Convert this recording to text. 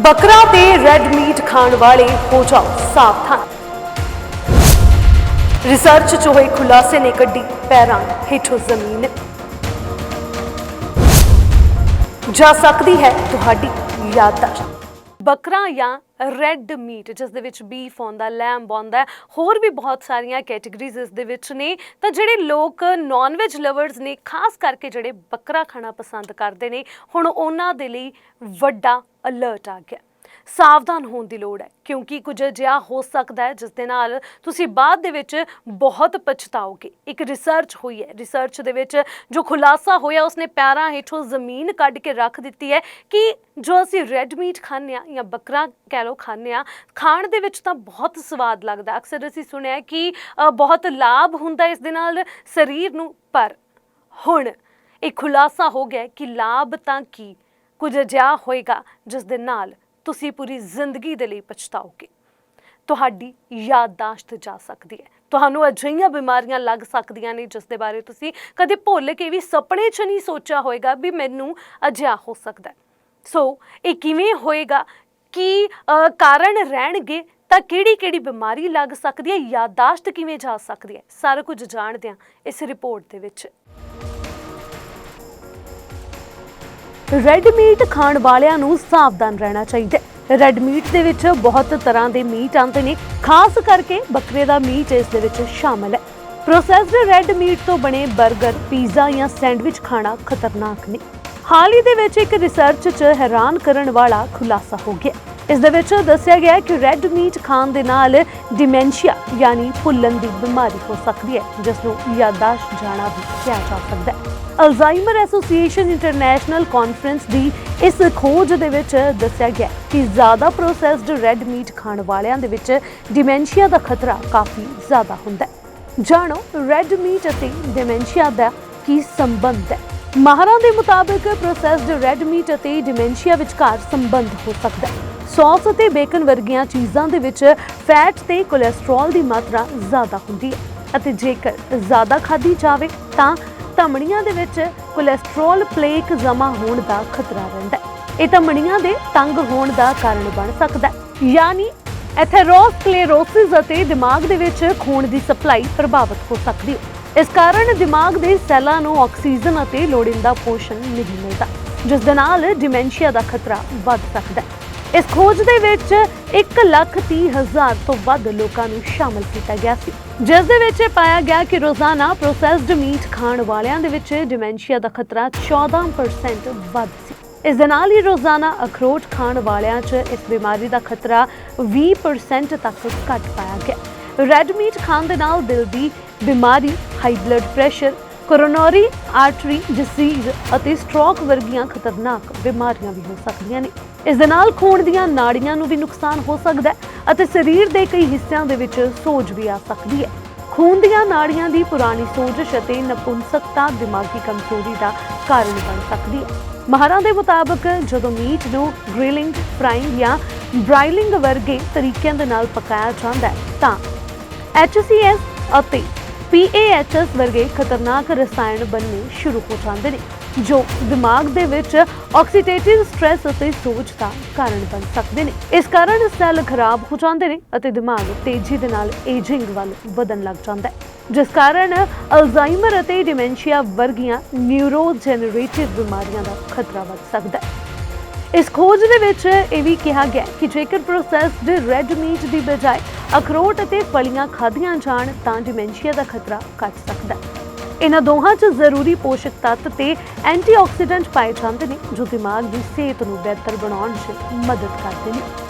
ਬੱਕਰਾ ਤੇ red meat ਖਾਣ ਵਾਲੇ ਹੋ ਜਾਓ ਸਾਵਧਾਨ। ਰਿਸਰਚ ਚ ਹੋਏ ਖੁਲਾਸੇ ਨੇ ਕੱਢੀ ਪੈਰਾਂ ਹੇਠੋਂ ਜ਼ਮੀਨ। ਜਾ ਸਕਦੀ ਹੈ ਤੁਹਾਡੀ ਯਾਦਦਾਸ਼ਤ। ਬੱਕਰਾ ਜਾਂ ਰੈੱਡ ਮੀਟ ਜਿਸ ਦੇ ਵਿੱਚ ਬੀਫ ਆਉਂਦਾ ਲੈਂਬ ਆਉਂਦਾ ਹੋਰ ਵੀ ਬਹੁਤ ਸਾਰੀਆਂ ਕੈਟਾਗਰੀਜ਼ ਇਸ ਦੇ ਵਿੱਚ ਨੇ। ਤਾਂ ਜਿਹੜੇ ਲੋਕ ਨਾਨ ਵੈਜ ਲਵਰਸ ਨੇ, ਖਾਸ ਕਰਕੇ ਜਿਹੜੇ ਬੱਕਰਾ ਖਾਣਾ ਪਸੰਦ ਕਰਦੇ ਨੇ, ਹੁਣ ਉਹਨਾਂ ਦੇ ਲਈ ਵੱਡਾ ਅਲਰਟ ਆ ਗਿਆ। ਸਾਵਧਾਨ ਹੋਣ ਦੀ ਲੋੜ ਹੈ, ਕਿਉਂਕਿ ਕੁਝ ਅਜਿਹਾ ਹੋ ਸਕਦਾ ਹੈ ਜਿਸ ਦੇ ਨਾਲ ਤੁਸੀਂ ਬਾਅਦ ਦੇ ਵਿੱਚ ਬਹੁਤ ਪਛਤਾਓਗੇ। ਇੱਕ ਰਿਸਰਚ ਹੋਈ ਹੈ ਰਿਸਰਚ ਦੇ ਵਿੱਚ ਜੋ ਖੁਲਾਸਾ ਹੋਇਆ, ਉਸਨੇ ਪੈਰਾਂ ਹੇਠੋਂ ਜ਼ਮੀਨ ਕੱਢ ਕੇ ਰੱਖ ਦਿੱਤੀ ਹੈ ਕਿ ਜੋ ਅਸੀਂ ਰੈੱਡ ਮੀਟ ਖਾਂਦੇ ਆ ਜਾਂ ਬੱਕਰਾ ਕਹਿ ਲਓ ਖਾਂਦੇ ਆ ਖਾਣ ਦੇ ਵਿੱਚ ਤਾਂ ਬਹੁਤ ਸਵਾਦ ਲੱਗਦਾ। ਅਕਸਰ ਅਸੀਂ ਸੁਣਿਆ ਕਿ ਬਹੁਤ ਲਾਭ ਹੁੰਦਾ ਇਸ ਦੇ ਨਾਲ ਸਰੀਰ ਨੂੰ, ਪਰ ਹੁਣ ਇਹ ਖੁਲਾਸਾ ਹੋ ਗਿਆ ਕਿ ਲਾਭ ਤਾਂ ਕੀ? ਕੁਝ ਅਜਿਹਾ ਹੋਏਗਾ ਜਿਸ ਦੇ ਨਾਲ ਤੁਸੀਂ ਪੂਰੀ ਜ਼ਿੰਦਗੀ ਦੇ ਲਈ ਪਛਤਾਓਗੇ। ਤੁਹਾਡੀ ਯਾਦਦਾਸ਼ਤ ਜਾ ਸਕਦੀ ਹੈ। ਤੁਹਾਨੂੰ ਅਜਿਹੀਆਂ ਬਿਮਾਰੀਆਂ ਲੱਗ ਸਕਦੀਆਂ ਨੇ ਜਿਸ ਦੇ ਬਾਰੇ ਤੁਸੀਂ ਕਦੇ ਭੁੱਲ ਕੇ ਵੀ ਸੁਪਨੇ 'ਚ ਨਹੀਂ ਸੋਚਿਆ ਹੋਵੇਗਾ ਵੀ ਮੈਨੂੰ ਅਜਿਹਾ ਹੋ ਸਕਦਾ ਸੋ ਇਹ ਕਿਵੇਂ ਹੋਏਗਾ? ਕੀ ਕਾਰਨ ਰਹਿਣਗੇ? ਤਾਂ ਕਿਹੜੀ ਕਿਹੜੀ ਬਿਮਾਰੀ ਲੱਗ ਸਕਦੀ ਹੈ? ਯਾਦਦਾਸ਼ਤ ਕਿਵੇਂ ਜਾ ਸਕਦੀ ਹੈ? ਸਾਰਾ ਕੁਝ ਜਾਣਦੇ ਹਾਂ ਇਸ ਰਿਪੋਰਟ ਦੇ ਵਿੱਚ। ਰੈੱਡ ਮੀਟ ਖਾਣ ਵਾਲਿਆਂ ਨੂੰ ਸਾਵਧਾਨ ਰਹਿਣਾ ਚਾਹੀਦਾ ਹੈ। ਰੈੱਡ ਮੀਟ ਦੇ ਵਿੱਚ ਬਹੁਤ ਤਰ੍ਹਾਂ ਦੇ ਮੀਟ ਆਉਂਦੇ ਨੇ, ਖਾਸ ਕਰਕੇ ਬੱਕਰੇ ਦਾ ਮੀਟ ਇਸ ਦੇ ਵਿੱਚ ਸ਼ਾਮਲ ਹੈ। ਪ੍ਰੋਸੈਸਡ ਰੈੱਡ ਮੀਟ ਤੋਂ ਬਣੇ 버ਗਰ ਪੀਜ਼ਾ ਜਾਂ ਸੈਂਡਵਿਚ ਖਾਣਾ ਖਤਰਨਾਕ ਨੇ। ਹਾਲ ਹੀ ਦੇ ਵਿੱਚ ਇੱਕ ਰਿਸਰਚ 'ਚ ਹੈਰਾਨ ਕਰਨ ਵਾਲਾ ਖੁਲਾਸਾ ਹੋ ਗਿਆ ਇਸ ਦੇ ਵਿੱਚ ਦੱਸਿਆ ਗਿਆ ਹੈ ਕਿ ਰੈੱਡ ਮੀਟ ਖਾਣ ਦੇ ਨਾਲ ਡਿਮੈਂਸ਼ੀਆ ਯਾਨੀ ਭੁੱਲਣ ਦੀ ਬਿਮਾਰੀ ਹੋ ਸਕਦੀ ਹੈ, ਜਿਸ ਨੂੰ ਯਾਦਾਸ਼ਤ ਜਾਣਾ ਵੀ ਕਿਹਾ ਜਾ ਸਕਦਾ ਹੈ। ਅਲਜ਼ਾਈਮਰ ਐਸੋਸੀਏਸ਼ਨ ਇੰਟਰਨੈਸ਼ਨਲ ਕਾਨਫਰੰਸ ਦੀ ਇਸ ਖੋਜ ਦੇ ਵਿੱਚ ਦੱਸਿਆ ਗਿਆ ਕਿ ਜ਼ਿਆਦਾ ਪ੍ਰੋਸੈਸਡ ਰੈੱਡ ਮੀਟ ਖਾਣ ਵਾਲਿਆਂ ਦੇ ਵਿੱਚ ਡਿਮੈਂਸ਼ੀਆ ਦਾ ਖਤਰਾ ਕਾਫੀ ਜ਼ਿਆਦਾ ਹੁੰਦਾ ਹੈ। ਜਾਣੋ ਰੈੱਡ ਮੀਟ ਅਤੇ ਡਿਮੈਂਸ਼ੀਆ ਦਾ ਕੀ ਸੰਬੰਧ ਹੈ? ਮਾਹਰਾਂ ਦੇ ਮੁਤਾਬਕ ਪ੍ਰੋਸੈਸਡ ਰੈੱਡ ਮੀਟ ਅਤੇ ਡਿਮੈਂਸ਼ੀਆ ਵਿਚਕਾਰ ਸੰਬੰਧ ਹੋ ਸਕਦਾ ਹੈ। ਸੌਸ ਅਤੇ ਬੇਕਨ ਵਰਗੀਆਂ ਚੀਜ਼ਾਂ ਦੇ ਵਿੱਚ ਫੈਟ ਤੇ ਕੋਲੇਸਟ੍ਰੋਲ ਦੀ ਮਾਤਰਾ ਜ਼ਿਆਦਾ ਹੁੰਦੀ ਹੈ। ਅਤੇ ਜੇਕਰ ਜ਼ਿਆਦਾ ਖਾਧੀ ਜਾਵੇ, ਤਾਂ ਧਮਣੀਆਂ ਦੇ ਵਿੱਚ ਕੋਲੇਸਟ੍ਰੋਲ ਪਲੇਕ ਜਮ੍ਹਾਂ ਹੋਣ ਦਾ ਖਤਰਾ ਰਹਿੰਦਾ ਹੈ। ਇਹ ਧਮਣੀਆਂ ਦੇ ਤੰਗ ਹੋਣ ਦਾ ਕਾਰਨ ਬਣ ਸਕਦਾ ਹੈ। ਯਾਨੀ ਐਥੇਰੋਸਕਲੇਰੋਸਿਸ ਅਤੇ ਦਿਮਾਗ ਦੇ ਵਿੱਚ ਖੂਨ ਦੀ ਸਪਲਾਈ ਪ੍ਰਭਾਵਿਤ ਹੋ ਸਕਦੀ ਹੈ। ਇਸ ਕਾਰਨ ਦਿਮਾਗ ਦੇ ਸੈੱਲਾਂ ਨੂੰ ਆਕਸੀਜਨ ਅਤੇ ਲੋੜੀਂਦਾ ਪੋਸ਼ਣ ਨਹੀਂ ਮਿਲਦਾ, ਜਿਸ ਦੇ ਨਾਲ ਡਿਮੈਂਸ਼ੀਆ ਦਾ ਖਤਰਾ ਵੱਧ ਸਕਦਾ ਹੈ। ਇਸ ਖੋਜ ਦੇ ਵਿੱਚ 1,30,000 ਤੋਂ ਵੱਧ ਲੋਕਾਂ ਨੂੰ ਸ਼ਾਮਲ ਕੀਤਾ ਗਿਆ ਸੀ। ਜਿਸ ਦੇ ਵਿੱਚ ਪਾਇਆ ਗਿਆ ਕਿ ਰੋਜ਼ਾਨਾ ਪ੍ਰੋਸੈਸਡ ਮੀਟ ਖਾਣ ਵਾਲਿਆਂ ਦੇ ਵਿੱਚ ਡਿਮੈਂਸ਼ੀਆ ਦਾ ਖਤਰਾ 14% ਵੱਧ ਸੀ। ਇਸ ਦੇ ਨਾਲ ਹੀ ਰੋਜ਼ਾਨਾ ਅਖਰੋਟ ਖਾਣ ਵਾਲਿਆਂ 'ਚ ਇਸ ਬਿਮਾਰੀ ਦਾ ਖਤਰਾ 20% ਤੱਕ ਘਟ ਪਾਇਆ ਗਿਆ। ਰੈੱਡ ਮੀਟ ਖਾਣ ਦੇ ਨਾਲ ਦਿਲ ਦੀ ਬਿਮਾਰੀ high blood pressure coronary artery, disease ਅਤੇ ਸਟ੍ਰੋਕ ਵਰਗੀਆਂ ਖਤਰਨਾਕ ਬਿਮਾਰੀਆਂ ਵੀ ਹੋ ਸਕਦੀਆਂ ਨੇ। ਇਸ ਦੇ ਨਾਲ ਖੂਨ ਦੀਆਂ ਨਾੜੀਆਂ ਨੂੰ ਵੀ ਨੁਕਸਾਨ ਹੋ ਸਕਦਾ ਹੈ ਅਤੇ ਸਰੀਰ ਦੇ ਕਈ ਹਿੱਸਿਆਂ ਦੇ ਵਿੱਚ ਸੋਜ ਵੀ ਆ ਸਕਦੀ ਹੈ। ਖੂਨ ਦੀਆਂ ਨਾੜੀਆਂ ਦੀ ਪੁਰਾਣੀ ਸੋਜਸ਼ ਅਤੇ ਨਪੁੰਸਕਤਾ ਦਿਮਾਗੀ ਕਮਜ਼ੋਰੀ ਦਾ ਕਾਰਨ ਬਣ ਸਕਦੀ ਹੈ। ਮਾਹਰਾਂ ਦੇ ਮੁਤਾਬਕ ਜਦੋਂ ਮੀਟ ਨੂੰ ਗ੍ਰਿਲਿੰਗ ਫਰਾਈਂਗ ਜਾਂ ਬ੍ਰਾਈਲਿੰਗ ਵਰਗੇ ਤਰੀਕਿਆਂ ਦੇ ਨਾਲ ਪਕਾਇਆ ਜਾਂਦਾ ਹੈ ਤਾਂ HCS ਅਤੇ PAHS ਵਰਗੇ ਖਤਰਨਾਕ ਰਸਾਇਣ ਬਣਨੇ ਸ਼ੁਰੂ ਹੋ ਜਾਂਦੇ ਨੇ, ਜੋ ਦਿਮਾਗ ਦੇ ਵਿੱਚ ਆਕਸੀਡੇਟਿਵ ਸਟ੍ਰੈਸ ਅਤੇ ਸੋਜ ਦਾ ਕਾਰਨ ਬਣ ਸਕਦੇ ਨੇ। ਇਸ ਕਾਰਨ ਸੈੱਲ ਖਰਾਬ ਹੋ ਜਾਂਦੇ ਨੇ ਅਤੇ ਦਿਮਾਗ ਤੇਜ਼ੀ ਦੇ ਨਾਲ ਏਜਿੰਗ ਵੱਲ ਵਧਣ ਲੱਗ ਜਾਂਦਾ ਹੈ। ਜਿਸ ਕਾਰਨ ਅਲਜ਼ਾਈਮਰ ਅਤੇ ਡਿਮੈਂਸ਼ੀਆ ਵਰਗੀਆਂ ਨਿਊਰੋਜੈਨਰੇਟਿਵ ਬਿਮਾਰੀਆਂ ਦਾ ਖਤਰਾ ਵੱਧ ਸਕਦਾ ਹੈ। ਇਸ ਖੋਜ ਦੇ ਵਿੱਚ ਇਹ ਵੀ ਕਿਹਾ ਗਿਆ ਕਿ ਜੇਕਰ ਪ੍ਰੋਸੈਸਡ ਰੈੱਡ ਮੀਟ ਦੀ ਬਜਾਏ ਅਖਰੋਟ ਅਤੇ ਫਲੀਆਂ ਖਾਧੀਆਂ ਜਾਣ, ਤਾਂ ਡਿਮੈਂਸ਼ੀਆ ਦਾ ਖਤਰਾ ਘਟ ਸਕਦਾ ਹੈ। ਇਹਨਾਂ ਦੋਹਾਂ 'ਚ ਜ਼ਰੂਰੀ ਪੋਸ਼ਕ ਤੱਤ ਤੇ ਐਂਟੀਆਕਸੀਡੈਂਟ ਪਾਏ ਜਾਂਦੇ ਨੇ, ਜੋ ਦਿਮਾਗ ਦੀ ਸਿਹਤ ਨੂੰ ਬਿਹਤਰ ਬਣਾਉਣ 'ਚ ਮਦਦ ਕਰਦੇ ਨੇ।